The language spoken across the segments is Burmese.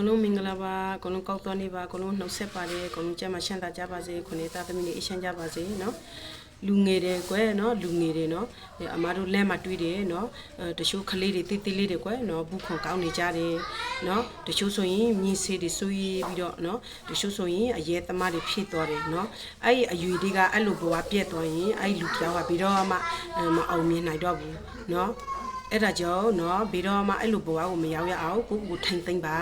ကုန်လုံးမင်္ဂလာပါအကုန်လုံးကောက်တော်နေပါအကုန်လုံးနှုတ်ဆက်ပါတယ်အကုန်လုံးကြမ်းမှချမ်းသာကြပါစေခွန်နေတာသမီးတွေအရှမ်းကြပါစေနော်လူငယ်တယ်ကွယ်နော်လူငယ်တယ်နော်အမားတို့လက်မှာတွေးတယ်နော်တချို့ကလေးတွေတိတိလေးတွေကွယ်နော်ဘူးခွန်ကောင်းနေကြတယ်နော်တချို့ဆိုရင်မြင်းစေးတွေဆွေးပြီးတော့နော်တချို့ဆိုရင်အရဲသမားတွေဖြစ်သွားတယ်နော်အဲ့ဒီအယူတွေကအဲ့လိုဘဝပြက်သွားရင်အဲ့ဒီလူကြောက်ကပြီးတော့မှမအောင်မြင်နိုင်တော့ဘူးနော် အဲ့ဒါကြောင့်เนาะဘီတော့မှအဲ့လိုဘဝကိုမရောက်ရအောင်ကိုကိုထိမ့်သိမ့်ပါ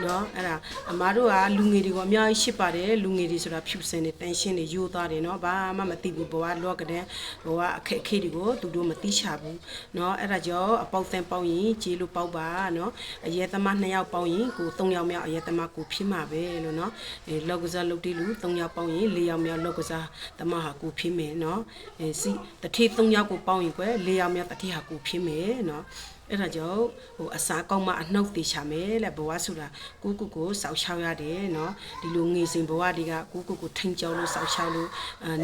เนาะအဲ့ဒါအမားတို့ကလူငယ်တွေကိုအများကြီးရှိပါတယ်လူငယ်တွေဆိုတာဖြူစင်နေတန်ရှင်းနေရိုးသွားတယ်เนาะဘာမှမသိဘူးဘဝလောကတဲ့ဘဝအခက်အခဲတွေကိုသူတို့မသိချဘူးเนาะအဲ့ဒါကြောင့်အပေါက်တန်ပေါက်ရင်ကြေးလို့ပေါက်ပါเนาะအရဲသမား2ယောက်ပေါက်ရင်ကို3ယောက်မြောက်အရဲသမားကိုဖြစ်မှာပဲလို့เนาะအဲလောက်ကစားလုပ်တီးလူ3ယောက်ပေါက်ရင်4ယောက်မြောက်လောက်ကစားသမားဟာကိုဖြစ်မယ်เนาะအဲစီတထေး3ယောက်ကိုပေါက်ရင်ကွယ်4ယောက်မြောက်တထေးဟာကိုဖြစ်မယ် เนาะ အဲ့ဒါကြောင့်ဟိုအစာကောင်းမှအနှုတ်သေးချမယ်လေဘဝဆိုတာကိုကိုကိုစောက်ချောက်ရတယ်เนาะဒီလိုငွေစင်ဘဝတွေကကိုကိုကိုထိန်ကြောက်လို့စောက်ချောက်လို့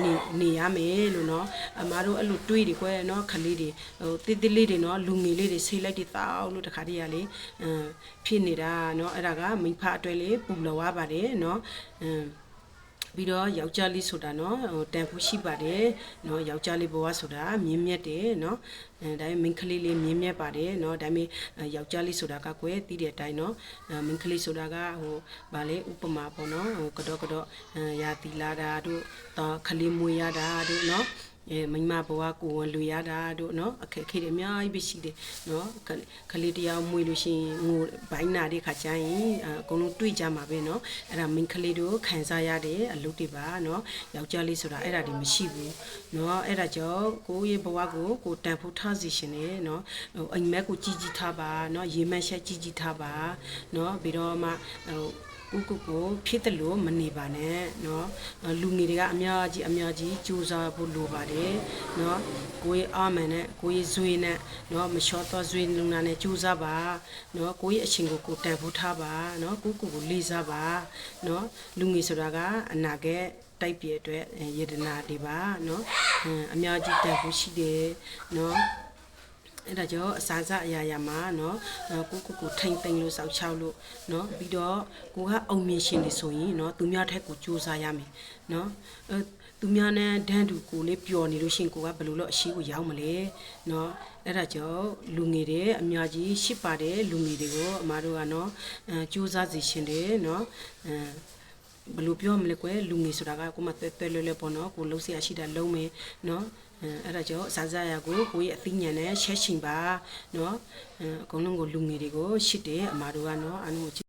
နေနေရမယ်လို့เนาะအမားတို့အဲ့လိုတွေးတွေကွယ်เนาะခလေးတွေဟိုတိတိလေးတွေเนาะလူငယ်လေးတွေဆေးလိုက်တွေတောက်လို့တခါတည်းရလေအမ်ဖြစ်နေတာเนาะအဲ့ဒါကမိဖအတွက်လေပူလောရပါတယ်เนาะအမ် ပြီးတော့ယောက်ျားလေးဆိုတာနော်ဟိုတန်ဖိုးရှိပါတယ်နော်ယောက်ျားလေးဘဝဆိုတာမြင်းမြတ်တယ်နော်အဲဒါပေမဲ့မိန်းကလေးလေးမြင်းမြတ်ပါတယ်နော်ဒါပေမဲ့ယောက်ျားလေးဆိုတာကကွယ်သိတဲ့အတိုင်းနော်မိန်းကလေးဆိုတာကဟိုဗာလဲဥပမာပေါ့နော်ဟိုကတော့ကတော့ရာတီလာတာတို့ခလေးမွေရတာတို့နော် အဲမိမဘဝကိုဝင်လူရတာတို့နော်အခက်ခဲတွေအများကြီးပဲရှိတယ်နော်ခလေးတရားမွေလို့ရှိရင်ငိုဘိုင်းနာတဲ့ခါကျရင်အကုန်လုံးတွေ့ကြမှာပဲနော်အဲ့ဒါမိန်းကလေးတို့ခံစားရတဲ့အလုပ်တွေပါနော်ယောက်ျားလေးဆိုတာအဲ့ဒါတွေမရှိဘူးနော်အဲ့ဒါကြောင့်ကိုယ့်ရဲ့ဘဝကိုကိုတန်ဖိုးထားစီရှင်တယ်နော်ဟိုအိမ်မက်ကိုကြီးကြီးထားပါနော်ရေမက်ရှက်ကြီးကြီးထားပါနော်ပြီးတော့မှဟို ကိုကိုကိုဖြစ်တယ်လို့မနေပါနဲ့เนาะလူငယ်တွေကအများကြီးအများကြီးကြိုးစားဖို့လိုပါတယ်เนาะကိုရဲ့အာမန်နဲ့ကိုရဲ့ဇွေနဲ့เนาะမလျှော့တော့ဇွေလုံနာနဲ့ကြိုးစားပါเนาะကိုရဲ့အချင်းကိုကိုတန်ဖို့ထားပါเนาะကိုကိုကိုလေးစားပါเนาะလူငယ်ဆိုတာကအနာဂတ်တိုက်ပြည့်အတွက်ယေဒနာတွေပါเนาะအများကြီးတန်ဖို့ရှိတယ်เนาะ အဲ့ဒါကြောင့်အစာစားအရာရာမှာနော်ကိုကိုကိုထိမ့်သိမ့်လို့စောက်ချောက်လို့နော်ပြီးတော့ကိုကအောင်မြင်ရှင်နေဆိုရင်နော်သူများထက်ကိုစူးစမ်းရမယ်နော်အဲသူများနဲ့ဒန်းတူကိုလေးပျော်နေလို့ရှင်ကိုကဘယ်လိုလို့အရှိကိုရောက်မလဲနော်အဲ့ဒါကြောင့်လူငယ်တွေအများကြီးရှိပါတယ်လူငယ်တွေကိုအမတို့ကနော်အဲစူးစမ်းစီရှင်တယ်နော်အဲ ဘယ်လိုပြောမလဲကွယ်လူငယ်ဆိုတာကကိုမတဲတဲလွယ်လွယ်ပေါ့နော်ကိုလုံးစရာရှိတာလုံးမယ်နော်အဲအဲ့ဒါကြောင့်အစားစားရကိုကိုရဲ့အသိဉာဏ်နဲ့ရှက်ရှင်ပါနော်အဲအကုန်လုံးကိုလူငယ်တွေကိုရှစ်တယ်အမာတို့ကနော်အနု